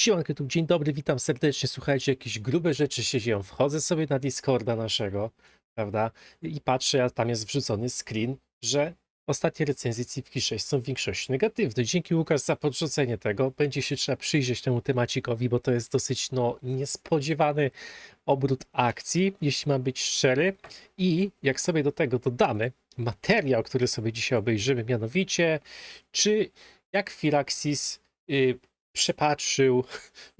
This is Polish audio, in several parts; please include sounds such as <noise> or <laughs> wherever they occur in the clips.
Siemanko, tu dzień dobry, witam serdecznie. Słuchajcie, jakieś grube rzeczy się dzieją. Wchodzę sobie na Discorda naszego, prawda, i patrzę, a tam jest wrzucony screen, że ostatnie recenzje Ciwki 6 są w większości negatywne. Dzięki Łukasz za podrzucenie tego. Będzie się trzeba przyjrzeć temu temacikowi, bo to jest dosyć, no, niespodziewany obrót akcji, jeśli mam być szczery. I jak sobie do tego dodamy materiał, który sobie dzisiaj obejrzymy, mianowicie, czy jak Firaxis y, przepatrzył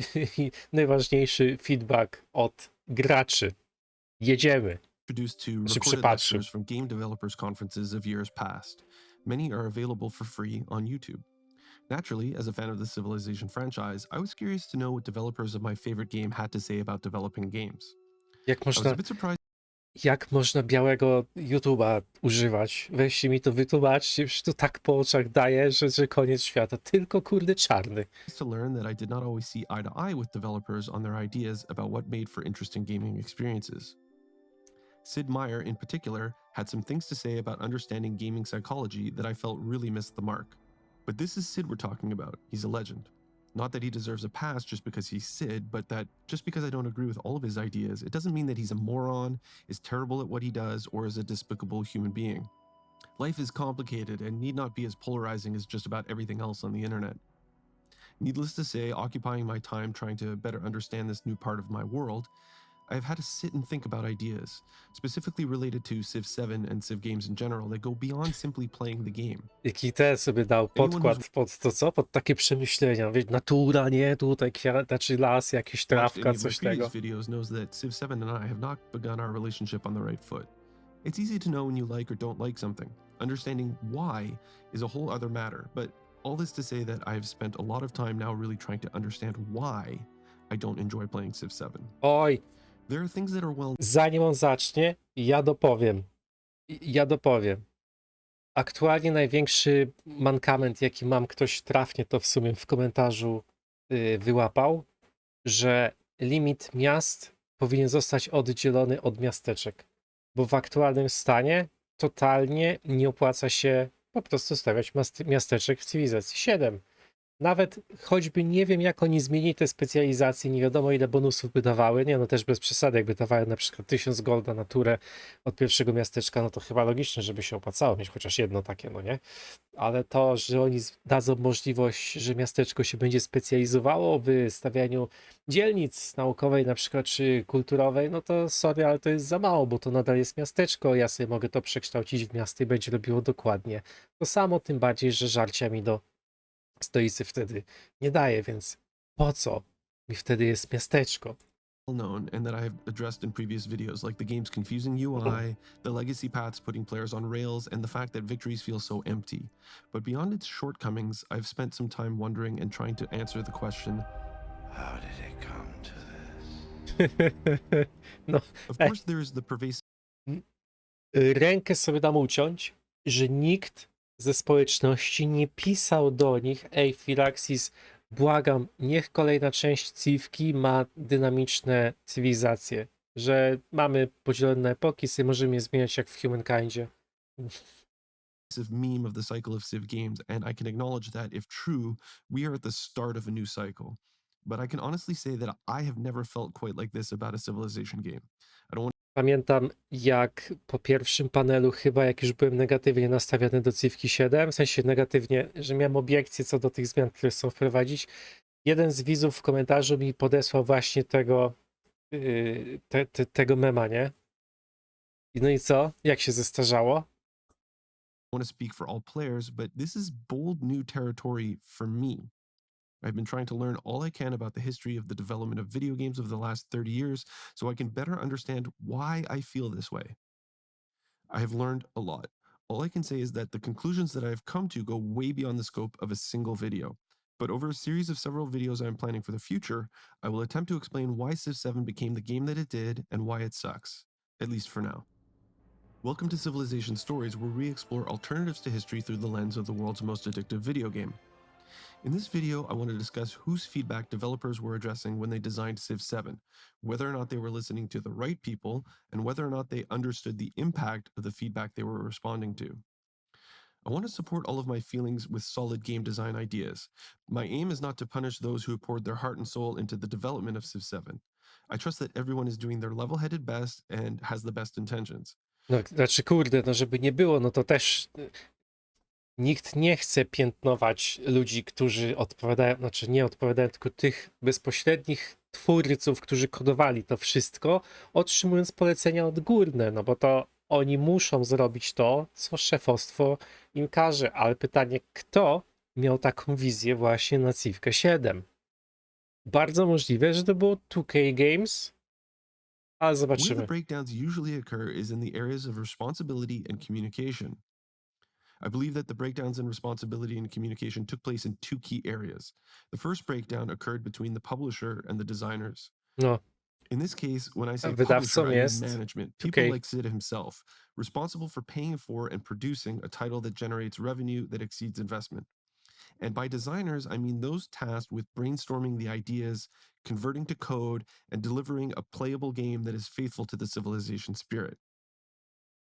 <laughs> najważniejszy feedback od graczy. Jedziemy. Znaczy przypatrzył. from game developers conferences of years past. Many are available for free on YouTube. Naturally, as a fan of the Civilization franchise, I was curious to know what developers of my favorite game had to say about developing games. Jak I można, jak można białego YouTube'a używać? Weźcie mi to wytłumaczcie, to tak po oczach daje, że, że koniec świata. Tylko kurde czarny. to learn that I did not always see eye to eye with developers on their ideas about what made for interesting gaming experiences. Sid Meier, in particular, had some things to say about understanding gaming psychology that I felt really missed the mark. But this is Sid we're talking about. He's a legend. Not that he deserves a pass just because he's Sid, but that just because I don't agree with all of his ideas, it doesn't mean that he's a moron, is terrible at what he does, or is a despicable human being. Life is complicated and need not be as polarizing as just about everything else on the internet. Needless to say, occupying my time trying to better understand this new part of my world, I've had to sit and think about ideas, specifically related to Civ 7 and Civ games in general, that go beyond simply playing the game. Jaki ten sobie dał podkład pod to co? Pod takie przemyślenia. Wiesz, natura, nie? Tutaj kwiat, znaczy las, jakieś trawka, coś tego. videos knows that Civ 7 and I have not begun our relationship on the right foot. It's easy to know when you like or don't like something. Understanding why is a whole other matter, but all this to say that I've spent a lot of time now really trying to understand why I don't enjoy playing Civ 7. Oj, Zanim on zacznie, ja dopowiem. Ja dopowiem. Aktualnie największy mankament, jaki mam, ktoś trafnie to w sumie w komentarzu y, wyłapał, że limit miast powinien zostać oddzielony od miasteczek. Bo w aktualnym stanie totalnie nie opłaca się po prostu stawiać miasteczek w cywilizacji 7. Nawet choćby nie wiem, jak oni zmienili te specjalizacje, nie wiadomo ile bonusów by dawały. Nie, no też bez przesady, jakby dawały na przykład 1000 golda na turę od pierwszego miasteczka, no to chyba logiczne, żeby się opłacało mieć chociaż jedno takie, no nie? Ale to, że oni dadzą możliwość, że miasteczko się będzie specjalizowało w stawianiu dzielnic naukowej na przykład, czy kulturowej, no to sorry, ale to jest za mało, bo to nadal jest miasteczko, ja sobie mogę to przekształcić w miasto i będzie robiło dokładnie to samo, tym bardziej, że żarcia mi do stoicy wtedy nie daje, więc po co mi wtedy jest miasteczko? known and that I have addressed in previous videos, like the game's confusing UI, the legacy paths putting players on rails, and the fact that victories feel so empty. But beyond its shortcomings, I've spent some time wondering and trying to answer the question How did it come to this? <laughs> no, of Eh. course, there's the pervasive rękę sobie dam uciąć, że nikt ze społeczności nie pisał do nich, ej Firaxis, błagam, niech kolejna część Civki ma dynamiczne cywilizacje, że mamy podzielone epoki, sobie możemy je zmieniać jak w Humankindzie. meme of the cycle of Civ games, and I can acknowledge that if true, we are at the start of a new cycle. But I can honestly say that I have never felt quite like this about a civilization game. Pamiętam, jak po pierwszym panelu, chyba jak już byłem negatywnie nastawiony do Civki 7, w sensie negatywnie, że miałem obiekcje co do tych zmian, które chcą wprowadzić. Jeden z widzów w komentarzu mi podesłał właśnie tego, yy, te, te, tego mema, nie? I No i co? Jak się zestarzało? want to speak for all players, but this is bold new territory for me. I've been trying to learn all I can about the history of the development of video games over the last 30 years so I can better understand why I feel this way. I have learned a lot. All I can say is that the conclusions that I've come to go way beyond the scope of a single video. But over a series of several videos I'm planning for the future, I will attempt to explain why Civ 7 became the game that it did and why it sucks, at least for now. Welcome to Civilization Stories, where we explore alternatives to history through the lens of the world's most addictive video game. In this video, I want to discuss whose feedback developers were addressing when they designed Civ 7, whether or not they were listening to the right people, and whether or not they understood the impact of the feedback they were responding to. I want to support all of my feelings with solid game design ideas. My aim is not to punish those who poured their heart and soul into the development of Civ 7. I trust that everyone is doing their level headed best and has the best intentions. No, znaczy, kurde, no żeby nie było, no to też nikt nie chce piętnować ludzi, którzy odpowiadają, znaczy nie odpowiadają, tylko tych bezpośrednich twórców, którzy kodowali to wszystko, otrzymując polecenia odgórne, no bo to oni muszą zrobić to, co szefostwo im każe, ale pytanie, kto miał taką wizję właśnie na Civkę 7? Bardzo możliwe, że to było 2K Games, ale Where the zobaczymy. breakdowns usually occur is in the areas of responsibility and communication. I believe that the breakdowns in responsibility and communication took place in two key areas. The first breakdown occurred between the publisher and the designers. No, In this case, when I say publisher, I mean management, people 2K. like Sid himself, responsible for paying for and producing a title that generates revenue that exceeds investment. And by designers, I mean those tasked with brainstorming the ideas, converting to code, and delivering a playable game that is faithful to the civilization spirit.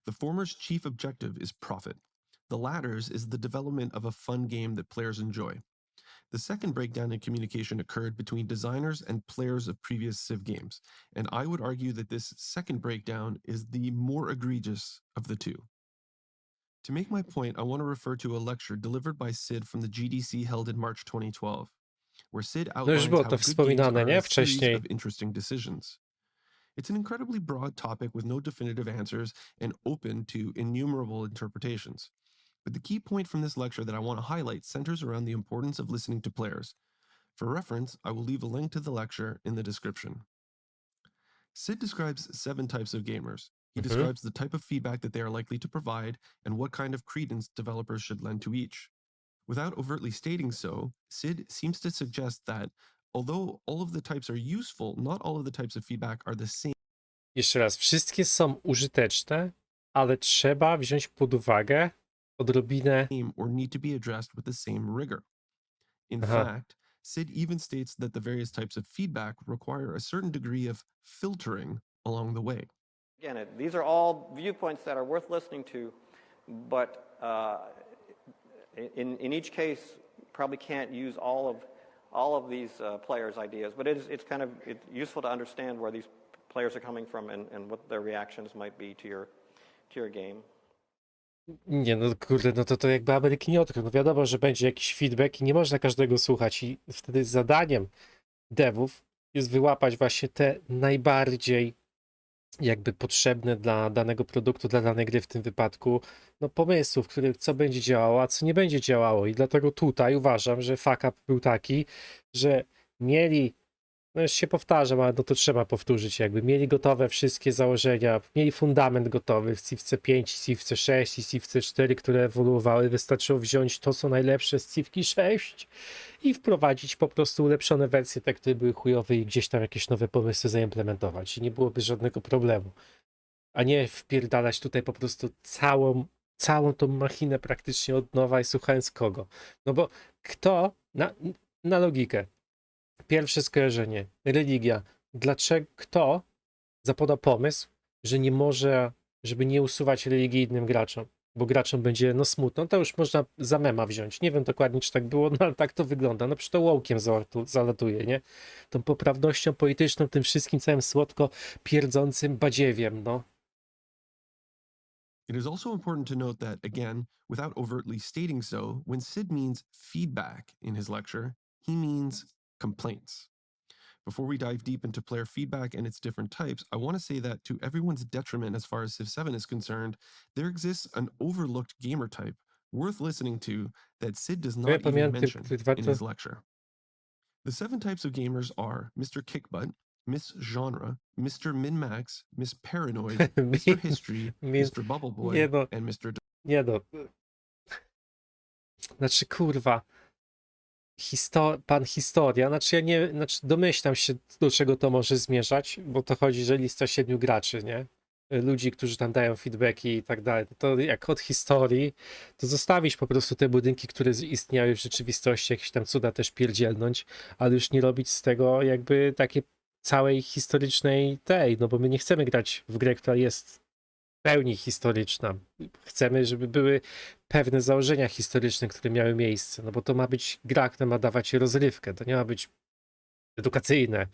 The former's chief objective is profit. The latter's is the development of a fun game that players enjoy. The second breakdown in communication occurred between designers and players of previous Civ games, and I would argue that this second breakdown is the more egregious of the two. To make my point, I want to refer to a lecture delivered by Sid from the GDC held in March 2012, where Sid outlines było how good games wspominane, are nie? a series Wcześniej. of interesting decisions. It's an incredibly broad topic with no definitive answers and open to innumerable interpretations. But the key point from this lecture that I want to highlight centers around the importance of listening to players. For reference, I will leave a link to the lecture in the description. Sid describes seven types of gamers. He Mhm. describes the type of feedback that they are likely to provide and what kind of credence developers should lend to each. Without overtly stating so, Sid seems to suggest that although all of the types are useful, not all of the types of feedback are the same Jeszcze raz, wszystkie są użyteczne, ale trzeba wziąć pod uwagę odrobinę. or need to be addressed with the same rigor. In Uh-huh. fact, Sid even states that the various types of feedback require a certain degree of filtering along the way. Again, it, these are all viewpoints that are worth listening to, but uh, in, in each case, probably can't use all of, all of these uh, players' ideas, but it is, it's kind of it's useful to understand where these players are coming from and, and what their reactions might be to your, to your game. Nie, no kurde, no to, to jakby Ameryki nie odkrył. No wiadomo, że będzie jakiś feedback i nie można każdego słuchać. I wtedy zadaniem devów jest wyłapać właśnie te najbardziej jakby potrzebne dla danego produktu, dla danej gry w tym wypadku, no pomysłów, które, co będzie działało, a co nie będzie działało. I dlatego tutaj uważam, że fuck up był taki, że mieli, no już się powtarzam, ale no to trzeba powtórzyć, jakby mieli gotowe wszystkie założenia, mieli fundament gotowy w Civce 5, Civce 6 i Civce 4, które ewoluowały, wystarczyło wziąć to, co najlepsze z Civki 6 i wprowadzić po prostu ulepszone wersje, te, które były chujowe i gdzieś tam jakieś nowe pomysły zaimplementować i nie byłoby żadnego problemu. A nie wpierdalać tutaj po prostu całą, całą tą machinę praktycznie od nowa i słuchając kogo. No bo kto, na, na logikę, pierwsze skojarzenie, religia, dlaczego, kto zapoda pomysł, że nie może, żeby nie usuwać religii innym graczom, bo graczom będzie no smutno, to już można za mema wziąć. Nie wiem dokładnie, czy tak było, <laughs> no ale tak to wygląda. No przecież to łołkiem zalatu- zalatuje, nie? Tą poprawnością polityczną, tym wszystkim całym słodko pierdzącym badziewiem, no. It is also important to note that, again, without overtly stating so, when Sid means feedback in his lecture, he means complaints. Before we dive deep into player feedback and its different types, I want to say that to everyone's detriment as far as Civ 7 is concerned, there exists an overlooked gamer type worth listening to that Sid does not even mention in his lecture. The seven types of gamers are Mr. Kickbutt, Miss Genre, Mr. Min-Max, Miss Paranoid, <laughs> Mr. History, Mr. Bubble Boy, nie no. and Mr. Nie no. Znaczy, kurwa. Pan historia, znaczy ja nie, znaczy domyślam się do czego to może zmierzać, bo to chodzi, że lista siedmiu graczy, nie? Ludzi, którzy tam dają feedbacki i tak dalej. To jak od historii, to zostawić po prostu te budynki, które istniały w rzeczywistości, jakieś tam cuda też pierdzielnąć, ale już nie robić z tego jakby takiej całej historycznej tej, no bo my nie chcemy grać w grę, która jest pełni historyczna. Chcemy, żeby były pewne założenia historyczne, które miały miejsce, no bo to ma być gra, która ma dawać rozrywkę, to nie ma być edukacyjne,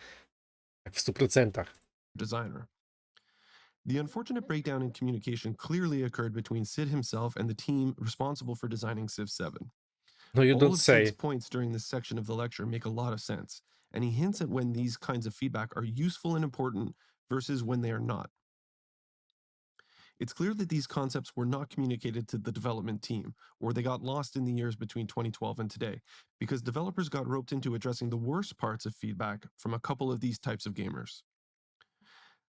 tak w 100%. designer. The unfortunate breakdown in communication clearly occurred between Sid himself and the team responsible for designing Civ 7. No you All don't say. Sid's points during this section of the lecture make a lot of sense, and he hints at when these kinds of feedback are useful and important versus when they are not. It's clear that these concepts were not communicated to the development team, or they got lost in the years between 2012 and today, because developers got roped into addressing the worst parts of feedback from a couple of these types of gamers.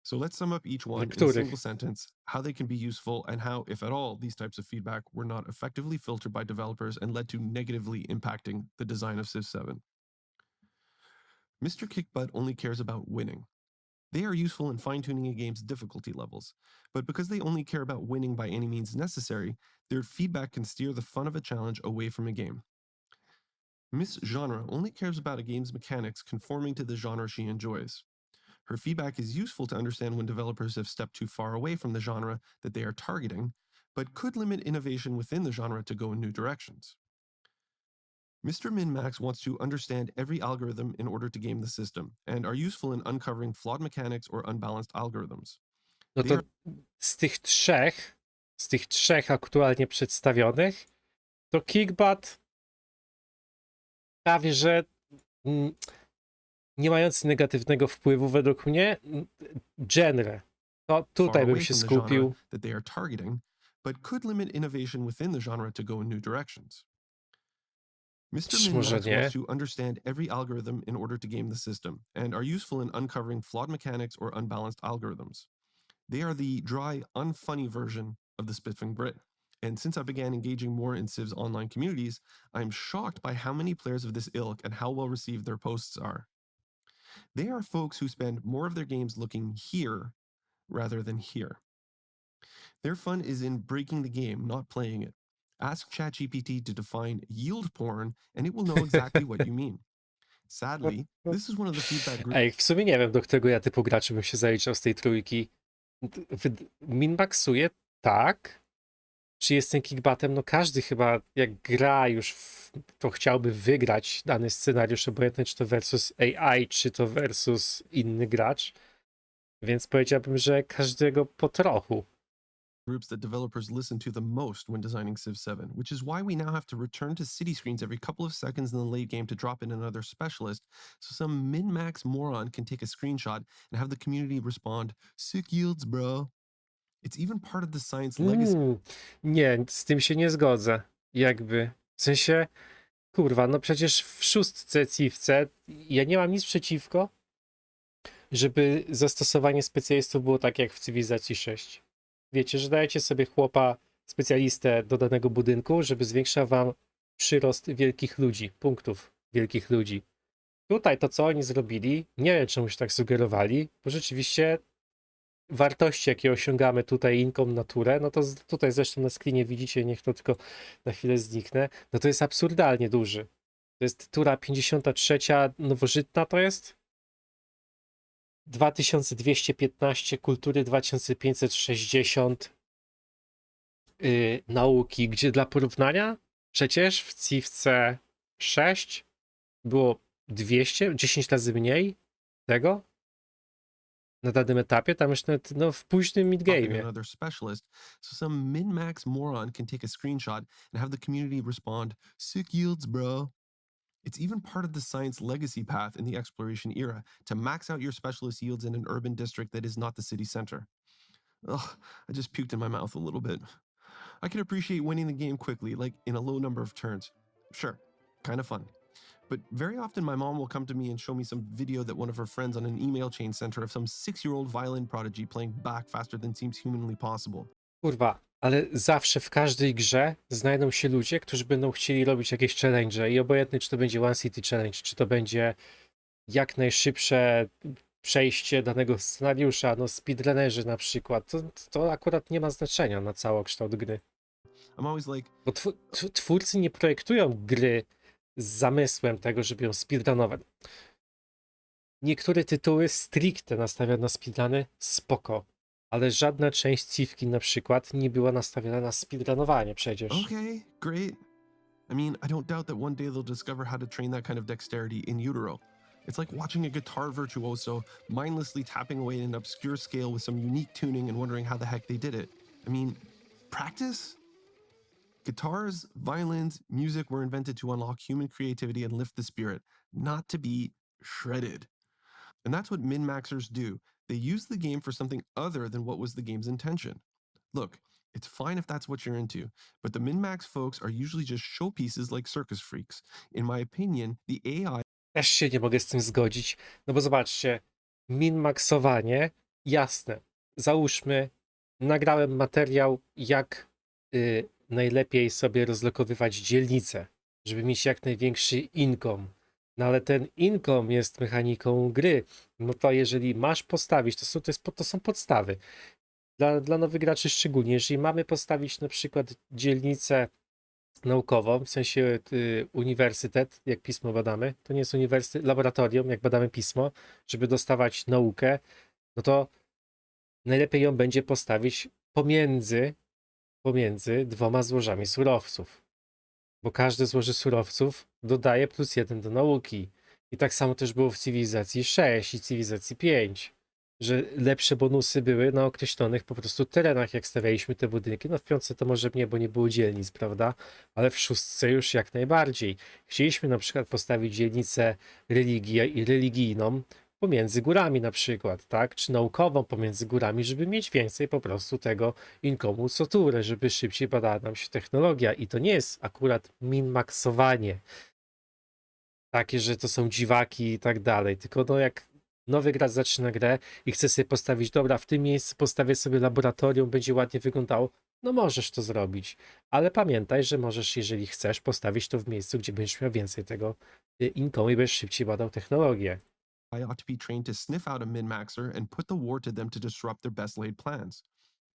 So let's sum up each one in a single sentence, how they can be useful, and how, if at all, these types of feedback were not effectively filtered by developers and led to negatively impacting the design of Civ 7. Mr. Kickbutt only cares about winning. They are useful in fine tuning a game's difficulty levels, but because they only care about winning by any means necessary, their feedback can steer the fun of a challenge away from a game. Miss Genre only cares about a game's mechanics conforming to the genre she enjoys. Her feedback is useful to understand when developers have stepped too far away from the genre that they are targeting, but could limit innovation within the genre to go in new directions. Mr. Minmax wants to understand every algorithm in order to game the system, and are useful in uncovering flawed mechanics or unbalanced algorithms. No to z tych trzech, z tych trzech aktualnie przedstawionych, to Kickbat prawie, że mm, nie mający negatywnego wpływu według mnie, mm, genre. To tutaj bym się genre skupił. but could limit innovation within the genre to go in new directions. Mr. Może Minmax nie? wants to understand every algorithm in order to game the system, and are useful in uncovering flawed mechanics or unbalanced algorithms. They are the dry, unfunny version of the Spiffing Brit. And since I began engaging more in Civ's online communities, I'm shocked by how many players of this ilk and how well received their posts are. They are folks who spend more of their games looking here rather than here. Their fun is in breaking the game, not playing it. Ask ChatGPT to define yield porn, and it will know exactly what you <laughs> mean. Sadly, this is one of the feedback groups. Ej, w sumie nie wiem, do którego ja typu graczy bym się zaliczał z tej trójki. Minmaxuje tak? Czy jestem kickbatem? No każdy chyba, jak gra już w, to chciałby wygrać dany scenariusz, obojętnie czy to versus AI, czy to versus inny gracz. Więc powiedziałbym, że każdego po trochu. Groups that developers listen to the most when designing Civ 7, which is why we now have to return to city screens every couple of seconds in the late game to drop in another specialist, so some min-max moron can take a screenshot and have the community respond, sick yields, bro. It's even part of the science legacy Mm, nie, z tym się nie zgodzę. Jakby. W sensie, kurwa, no przecież w szóstce Civce ja nie mam nic przeciwko, żeby zastosowanie specjalistów było tak jak w cywilizacji 6. Wiecie, że dajecie sobie chłopa, specjalistę do danego budynku, żeby zwiększał wam przyrost wielkich ludzi, punktów wielkich ludzi. Tutaj to, co oni zrobili, nie wiem, czemuś tak sugerowali, bo rzeczywiście wartości, jakie osiągamy tutaj inkom naturę, no to tutaj zresztą na screenie widzicie, niech to tylko na chwilę zniknę, no to jest absurdalnie duży. To jest tura 53, nowożytna to jest 2215, kultury 2560, yy, nauki, gdzie dla porównania przecież w Civce 6 było 200, 10 razy mniej tego na danym etapie, tam już nawet no, w późnym midgame'ie. another specialist, so some min-max moron can take a screenshot and have the community respond, sick yields, bro. It's even part of the science legacy path in the exploration era to max out your specialist yields in an urban district that is not the city center. Ugh, I just puked in my mouth a little bit. I can appreciate winning the game quickly, like in a low number of turns. Sure, kind of fun. But very often my mom will come to me and show me some video that one of her friends on an email chain sent her of some six year old violin prodigy playing back faster than seems humanly possible. Kurwa, ale zawsze w każdej grze znajdą się ludzie, którzy będą chcieli robić jakieś challenge i obojętnie czy to będzie One City Challenge, czy to będzie jak najszybsze przejście danego scenariusza, no speedrunnerzy na przykład, to, to akurat nie ma znaczenia na całokształt gry. Bo tw- tw- twórcy nie projektują gry z zamysłem tego, żeby ją speedrunować. Niektóre tytuły stricte nastawione na speedruny, spoko. Ale żadna część Civki na przykład nie była nastawiona na speedrunowanie przecież. Okay, great. I mean, I don't doubt that one day they'll discover how to train that kind of dexterity in utero. It's like watching a guitar virtuoso mindlessly tapping away at an obscure scale with some unique tuning and wondering how the heck they did it. I mean, practice? Guitars, violins, music were invented to unlock human creativity and lift the spirit, not to be shredded. And that's what min maxers do. They use the game for something other than what was the game's intention. Look, it's fine if that's what you're into, but the min max folks are usually just showpieces like circus freaks. In my opinion, the AI Też się nie mogę z tym zgodzić, no bo zobaczcie, min-maxowanie, jasne, załóżmy, nagrałem materiał, jak y, najlepiej sobie rozlokowywać dzielnicę, żeby mieć jak największy income. No ale ten income jest mechaniką gry. No to jeżeli masz postawić, to są, to, jest, to są podstawy. Dla, dla nowych graczy szczególnie, jeżeli mamy postawić na przykład dzielnicę naukową, w sensie y, uniwersytet, jak pismo badamy, to nie jest uniwersytet, laboratorium, jak badamy pismo, żeby dostawać naukę, no to najlepiej ją będzie postawić pomiędzy, pomiędzy dwoma złożami surowców. Bo każde złoże surowców dodaje plus jeden do nauki. I tak samo też było w cywilizacji 6 i cywilizacji 5 że lepsze bonusy były na określonych po prostu terenach, jak stawialiśmy te budynki. No w piątce to może nie, bo nie było dzielnic, prawda? Ale w szóstce już jak najbardziej. Chcieliśmy na przykład postawić dzielnicę religię i religijną pomiędzy górami na przykład, tak? Czy naukową pomiędzy górami, żeby mieć więcej po prostu tego inkomu soturę, żeby szybciej badała nam się technologia. I to nie jest akurat min-maxowanie. Takie, że to są dziwaki i tak dalej, tylko no jak nowy gracz zaczyna grę i chce sobie postawić, dobra, w tym miejscu postawię sobie laboratorium, będzie ładnie wyglądało, no możesz to zrobić. Ale pamiętaj, że możesz, jeżeli chcesz, postawić to w miejscu, gdzie będziesz miał więcej tego y, income i będziesz szybciej badał technologię. Ought to be trained to sniff out a min maxer and put the war to them to disrupt their best laid plans.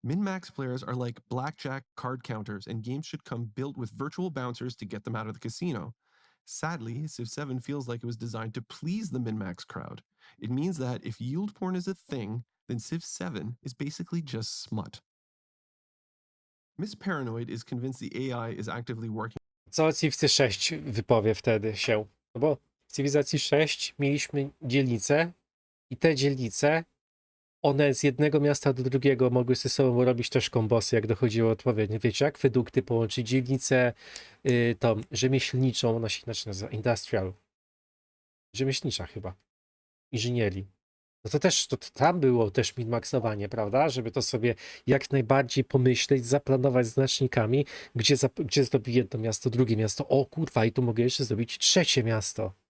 Min max players are like blackjack card counters, and games should come built with virtual bouncers to get them out of the casino. Sadly, Civ 7 feels like it was designed to please the min max crowd. It means that if yield porn is a thing, then Civ 7 is basically just smut. Miss Paranoid is convinced the AI is actively working Co Civilization 6 wypowie wtedy się? No bo Cywilizacji 6 mieliśmy dzielnice i te dzielnice, one z jednego miasta do drugiego mogły ze sobą robić też kombosy, jak dochodziło odpowiednio. Wiecie, jak wydukty połączyć dzielnicę yy, tą rzemieślniczą, ona się inaczej nazywa, industrial. Rzemieślnicza chyba. Inżynierii. No to też, to, to tam było też min-maxowanie, prawda? Żeby to sobie jak najbardziej pomyśleć, zaplanować znacznikami, gdzie, zap- gdzie zrobię jedno miasto, drugie miasto. O kurwa, i tu mogę jeszcze zrobić trzecie miasto.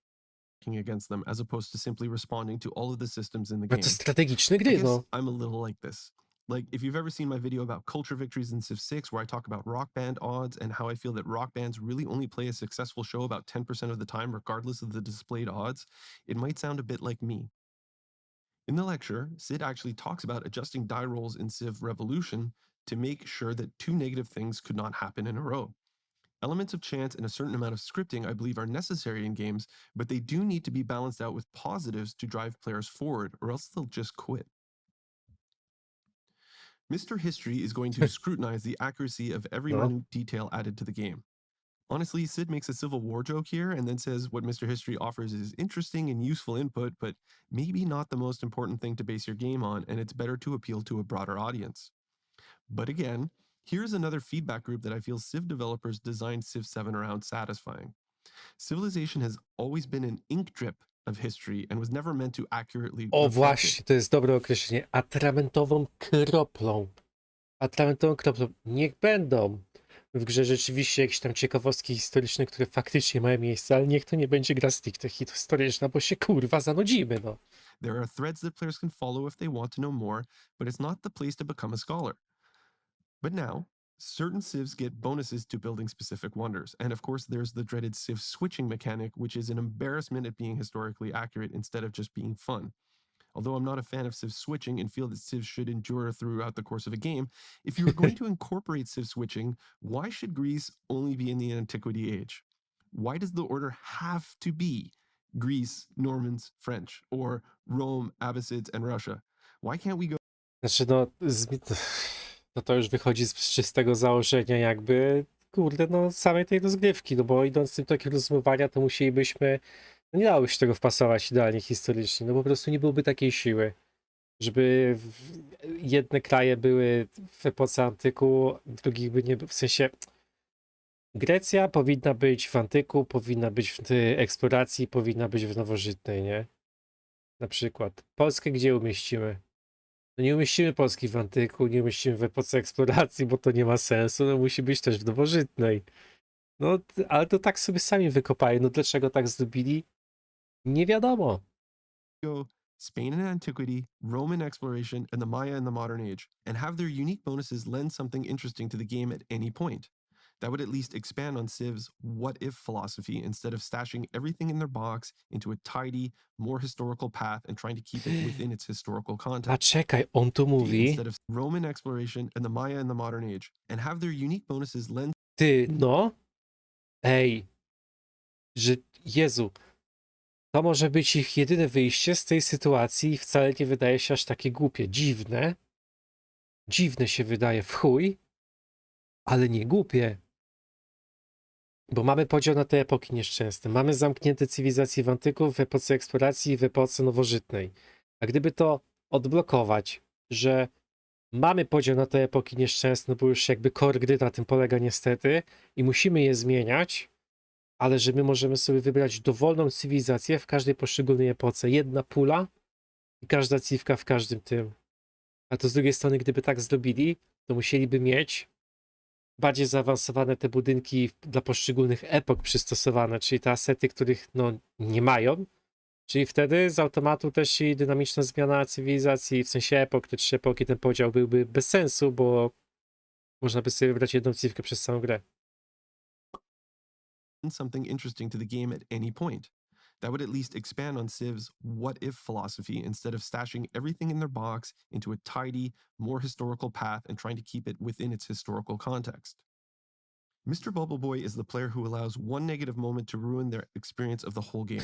Against them as opposed to simply responding to all of the systems in the No game. to strategiczne I gry, guess no. I'm a little like this. Like, if you've ever seen my video about culture victories in Civ 6, where I talk about rock band odds and how I feel that rock bands really only play a successful show about 10% of the time, regardless of the displayed odds, it might sound a bit like me. In the lecture, Sid actually talks about adjusting die rolls in Civ Revolution to make sure that two negative things could not happen in a row. Elements of chance and a certain amount of scripting, I believe, are necessary in games, but they do need to be balanced out with positives to drive players forward, or else they'll just quit. Mr. History is going to <laughs> scrutinize the accuracy of every minute detail added to the game. Honestly, Sid makes a Civil War joke here and then says what Mr. History offers is interesting and useful input, but maybe not the most important thing to base your game on, and it's better to appeal to a broader audience. But again, here's another feedback group that I feel Civ developers designed Civ 7 around satisfying. Civilization has always been an ink drip of history and was never meant to accurately. O właśnie, to jest dobre określenie. Atramentową kroplą. Atramentową kroplą. Niech będą w grze rzeczywiście jakieś tam ciekawostki historyczne, które faktycznie mają miejsce, ale niech to nie będzie gra stricte historyczna, bo się kurwa zanudzimy, no. There are threads that players can follow if they want to know more, but it's not the place to become a scholar. But now, certain civs get bonuses to building specific wonders. And of course, there's the dreaded civ switching mechanic, which is an embarrassment at being historically accurate instead of just being fun. Although I'm not a fan of civ switching and feel that civs should endure throughout the course of a game, if you are going <laughs> to incorporate civ switching, why should Greece only be in the Antiquity Age? Why does the order have to be Greece, Normans, French, or Rome, Abbasids, and Russia? Why can't we go Znaczy, no, z, no to już wychodzi z czystego założenia, jakby, kurde, no, samej tej rozgrywki, no bo idąc tym tokiem rozumowania, to musielibyśmy, no nie dało się tego wpasować idealnie historycznie, no po prostu nie byłoby takiej siły, żeby jedne kraje były w epoce antyku, drugich by nie, w sensie, Grecja powinna być w antyku, powinna być w tej eksploracji, powinna być w nowożytnej, nie? Na przykład. Polskę gdzie umieścimy? No nie umieścimy Polski w antyku, nie umieścimy w epoce eksploracji, bo to nie ma sensu. No musi być też w nowożytnej. No, ale to tak sobie sami wykopają. No dlaczego tak zrobili? Nie wiadomo. Spain in antiquity, Roman exploration, and the Maya in the modern age, and have their unique bonuses lend something interesting to the game at any point. That would at least expand on Civ's what if philosophy instead of stashing everything in their box into a tidy, more historical path and trying to keep it within its historical A context. czekaj, on tu mówi. Instead of Roman exploration and the Maya in the modern age, and have their unique bonuses lend Ty, no. Ej. Że, Jezu. To może być ich jedyne wyjście z tej sytuacji i wcale nie wydaje się aż takie głupie. Dziwne. Dziwne się wydaje w chuj, ale nie głupie. Bo mamy podział na te epoki nieszczęsne. Mamy zamknięte cywilizacje w antyku, w epoce eksploracji i w epoce nowożytnej. A gdyby to odblokować, że mamy podział na te epoki nieszczęsne, bo już jakby core gry na tym polega niestety i musimy je zmieniać, ale że my możemy sobie wybrać dowolną cywilizację w każdej poszczególnej epoce. Jedna pula i każda cywka w każdym tym. A to z drugiej strony, gdyby tak zrobili, to musieliby mieć bardziej zaawansowane te budynki dla poszczególnych epok przystosowane, czyli te asety, których no, nie mają. Czyli wtedy z automatu też i dynamiczna zmiana cywilizacji, w sensie epok, te trzy epoki, ten podział byłby bez sensu, bo można by sobie wybrać jedną cywkę przez całą grę. something interesting to the game at any point. That would at least expand on Civ's what if philosophy instead of stashing everything in their box into a tidy, more historical path and trying to keep it within its historical context. Mr. Bubble Boy is the player who allows one negative moment to ruin their experience of the whole game.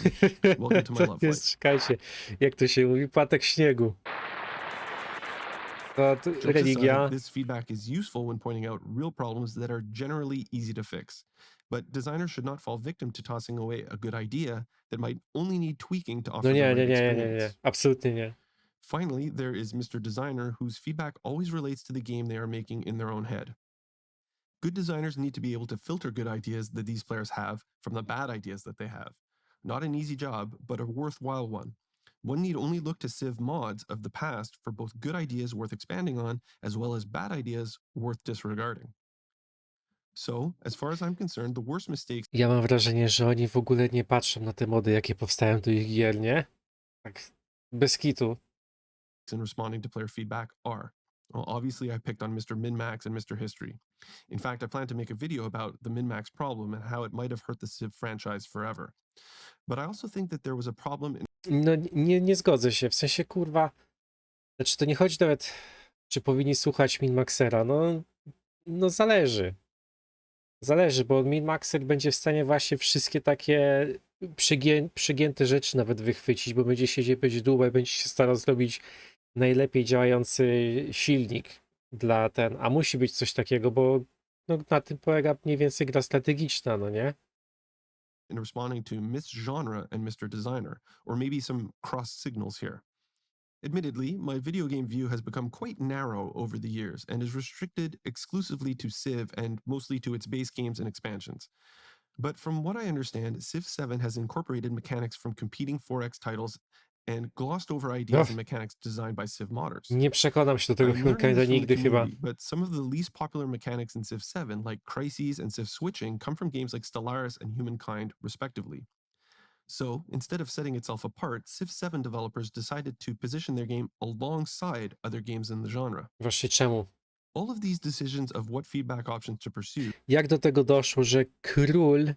Welcome to my <laughs> love jest, czekajcie, jak to się mówi, płatek śniegu. To, to religia. this feedback is useful when pointing out real problems that are generally easy to fix. But designers should not fall victim to tossing away a good idea that might only need tweaking to offer No the nie, right nie, nie, experience. nie, absolutnie nie. Finally, there is Mr. Designer, whose feedback always relates to the game they are making in their own head. Good designers need to be able to filter good ideas that these players have from the bad ideas that they have. Not an easy job, but a worthwhile one. One need only look to Civ mods of the past for both good ideas worth expanding on, as well as bad ideas worth disregarding. Ja mam wrażenie, że oni w ogóle nie patrzą na te mody, jakie powstają do ich gier, nie? Tak, bez kitu. in responding to player feedback are. Well, obviously, I picked on Mr. Minmax and Mr. History. In fact, I plan to make a video about the Minmax problem and how it might have hurt the Civ franchise forever. But I also think that there was a problem in No nie, nie zgodzę się, w sensie kurwa. Znaczy to nie chodzi nawet, czy powinni słuchać Minmaxera. No, no zależy. Zależy, bo Minmaxer będzie w stanie właśnie wszystkie takie przygię, przygięte rzeczy nawet wychwycić, bo będzie siedzieć, będzie długo, będzie się starał zrobić najlepiej działający silnik dla ten, a musi być coś takiego, bo no, na tym polega mniej więcej gra strategiczna, no nie? in responding to Miss Genre and Mr. Designer, or maybe some cross signals here. Admittedly, my video game view has become quite narrow over the years and is restricted exclusively to Civ and mostly to its base games and expansions. But from what I understand, Civ 7 has incorporated mechanics from competing 4X titles and glossed over ideas and mechanics designed by Civ modders. Nie przekonam się do tego I'm learning Hunkaido this from the nigdy chyba. But some of the least popular mechanics in Civ 7, like crises and Civ switching, come from games like Stellaris and Humankind, respectively. So, instead of setting itself apart, Civ 7 developers decided to position their game alongside other games in the genre. Właśnie czemu? All of these decisions of what feedback options to pursue Jak do tego doszło, że król,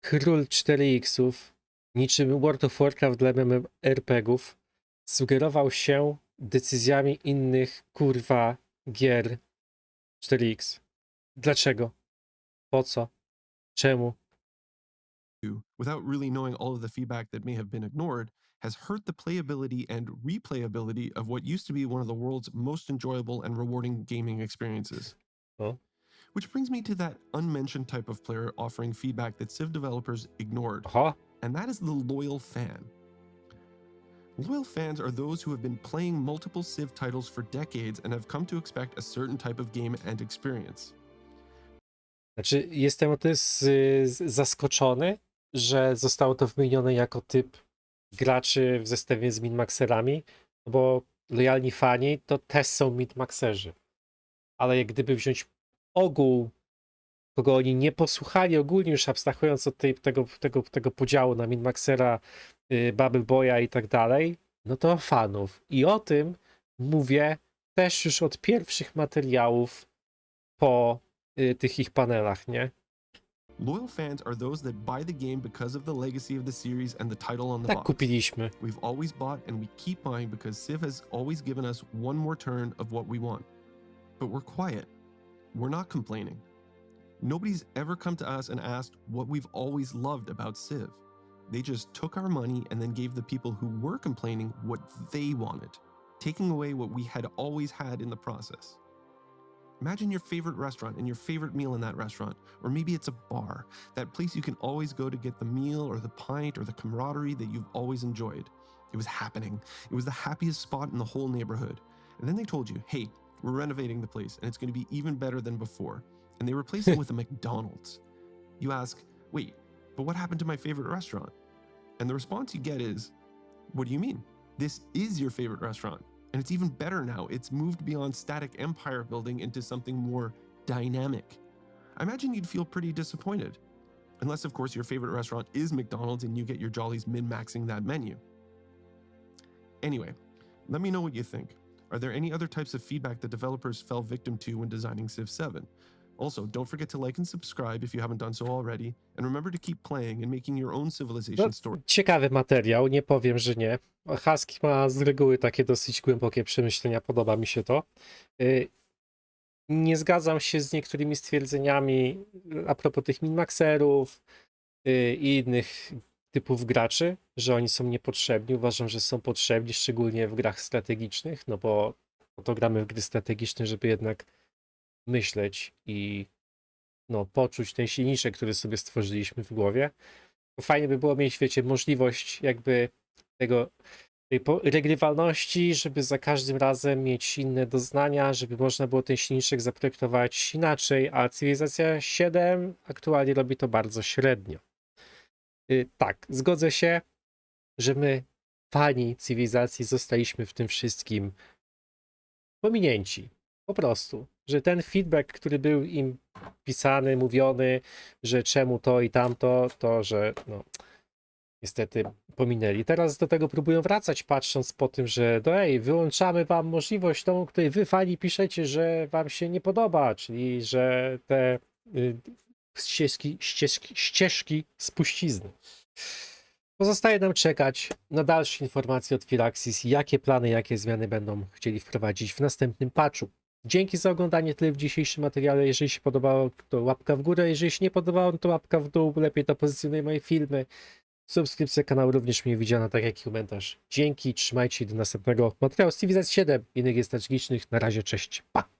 król 4X-ów, niczym World of Warcraft dla MMORPG-ów, sugerował się decyzjami innych, kurwa, gier 4X. Dlaczego? Po co? Czemu? Without really knowing all of the feedback that may have been ignored has hurt the playability and replayability of what used to be one of the world's most enjoyable and rewarding gaming experiences. Oh. Which brings me to that unmentioned type of player offering feedback that Civ developers ignored, Oho, and that is the loyal fan. Loyal fans are those who have been playing multiple Civ titles for decades and have come to expect a certain type of game and experience. Znaczy, jestem o tyle zaskoczony, że zostało to wymienione jako typ graczy w zestawie z minmaxerami, no bo lojalni fani to też są minmaxerzy. Ale jak gdyby wziąć ogół, kogo oni nie posłuchali, ogólnie już abstrahując od tej, tego, tego, tego podziału na minmaxera, y, Bubble Boya i tak dalej, no to fanów. I o tym mówię też już od pierwszych materiałów po y, tych ich panelach, nie? Loyal fans are those that buy the game because of the legacy of the series and the title on the Tak box. kupiliśmy. We've always bought and we keep buying because Civ has always given us one more turn of what we want. But we're quiet. We're not complaining. Nobody's ever come to us and asked what we've always loved about Civ. They just took our money and then gave the people who were complaining what they wanted, taking away what we had always had in the process. Imagine your favorite restaurant and your favorite meal in that restaurant, or maybe it's a bar, that place you can always go to get the meal or the pint or the camaraderie that you've always enjoyed. It was happening. It was the happiest spot in the whole neighborhood. And then they told you, hey, we're renovating the place and it's going to be even better than before. And they replaced it with a <laughs> McDonald's. You ask, wait, but what happened to my favorite restaurant? And the response you get is, what do you mean? This is your favorite restaurant. And it's even better now. It's moved beyond static empire building into something more dynamic. I imagine you'd feel pretty disappointed. Unless, of course, your favorite restaurant is McDonald's and you get your jollies min maxing that menu. Anyway, let me know what you think. Are there any other types of feedback that developers fell victim to when designing Civ 7? Also, don't forget to like and subscribe if you haven't done so already, and remember to keep playing and making your own civilization No, story. ciekawy materiał, nie powiem, że nie. Husky ma z reguły takie dosyć głębokie przemyślenia, podoba mi się to. Y, Nie zgadzam się z niektórymi stwierdzeniami a propos tych minmaxerów y, i innych typów graczy, że oni są niepotrzebni. Uważam, że są potrzebni, szczególnie w grach strategicznych, no bo to gramy w gry strategiczne, żeby jednak myśleć i no, poczuć ten silniczek, który sobie stworzyliśmy w głowie. Fajnie by było mieć, wiecie, możliwość jakby tego tej regrywalności, żeby za każdym razem mieć inne doznania, żeby można było ten silniczek zaprojektować inaczej, a Cywilizacja 7 aktualnie robi to bardzo średnio. Y, Tak, zgodzę się, że my, fani cywilizacji, zostaliśmy w tym wszystkim pominięci. Po prostu. Że ten feedback, który był im pisany, mówiony, że czemu to i tamto, to że no, niestety pominęli. Teraz do tego próbują wracać, patrząc po tym, że no ej, wyłączamy wam możliwość tą, której wy fani piszecie, że wam się nie podoba, czyli że te y, ścieżki, ścieżki, ścieżki spuścizny. Pozostaje nam czekać na dalsze informacje od Firaxis, jakie plany, jakie zmiany będą chcieli wprowadzić w następnym patchu. Dzięki za oglądanie tyle w dzisiejszym materiale. Jeżeli się podobało, to łapka w górę. Jeżeli się nie podobało, to łapka w dół. Lepiej to pozycjonuje moje filmy. Subskrypcja kanału również mnie widziana, tak jak i komentarz. Dzięki, trzymajcie się do następnego materiału z Civilizacji 7 i innych jest strategicznych. Na razie, cześć, pa!